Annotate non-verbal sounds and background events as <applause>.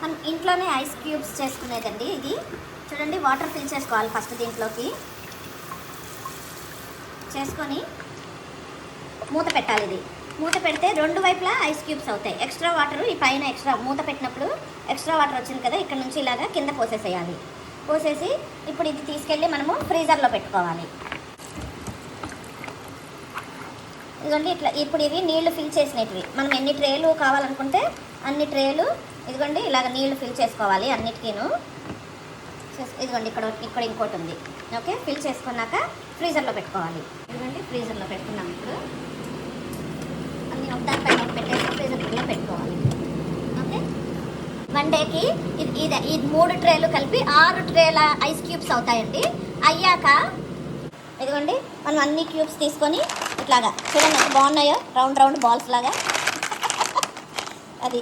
మనం ఇంట్లోనే ice cubes చేసుకునేదండి ఇది. చూడండి వాటర్ ఫిల్ చేసుకోవాలి ఫస్ట్ దీంట్లోకి. చేసుకొని మూత పెట్టాలి ఇది. మూత పెడితే రెండు వైపులా ఐస్ క్యూబ్స్ అవుతాయి. ఎక్స్ట్రా వాటర్ ఈ పైన ఎక్స్ట్రా మూత పెట్టినప్పుడు ఎక్స్ట్రా వాటర్ వచ్చింది కదా ఇక్కడ నుంచి ఇలాగా కింద పోసేసేయాలి. పోసేసి ఇప్పుడు ఇది తీసుకెళ్ళి మనము ఫ్రీజర్లో పెట్టుకోవాలి. ఇదిగోండి ఇట్లా ఇప్పుడు ఇవి నీళ్ళు ఫిల్ చేసినవి. మనం ఎన్ని ట్రేలు కావాలనుకుంటే అన్ని ట్రేలు ఇదిగోండి ఇలాగ నీళ్ళు ఫిల్ చేసుకోవాలి అన్నిటికీను. ఇదిగోండి ఇక్కడ ఇక్కడ ఇంకోటి ఉంది. ఓకే ఫిల్ చేసుకున్నాక ఫ్రీజర్లో పెట్టుకోవాలి. ఇదిగోండి ఫ్రీజర్లో పెట్టుకున్నాం ఇప్పుడు. అన్ని ఒకదాని పైన పెట్టేసి ఫ్రీజర్లో పెట్టుకోవాలి. ఓకే? వన్ డేకి ఇది ఇది ఇది మూడు ట్రేలు కలిపి ఆరు ట్రేల ఐస్ క్యూబ్స్ అవుతాయండి. అయ్యాక ఇదిగోండి మనం అన్ని క్యూబ్స్ తీసుకొని ఇట్లాగా చూడండి ఎంత బాగున్నాయో. రౌండ్ రౌండ్ బాల్స్ లాగా. <laughs> అది.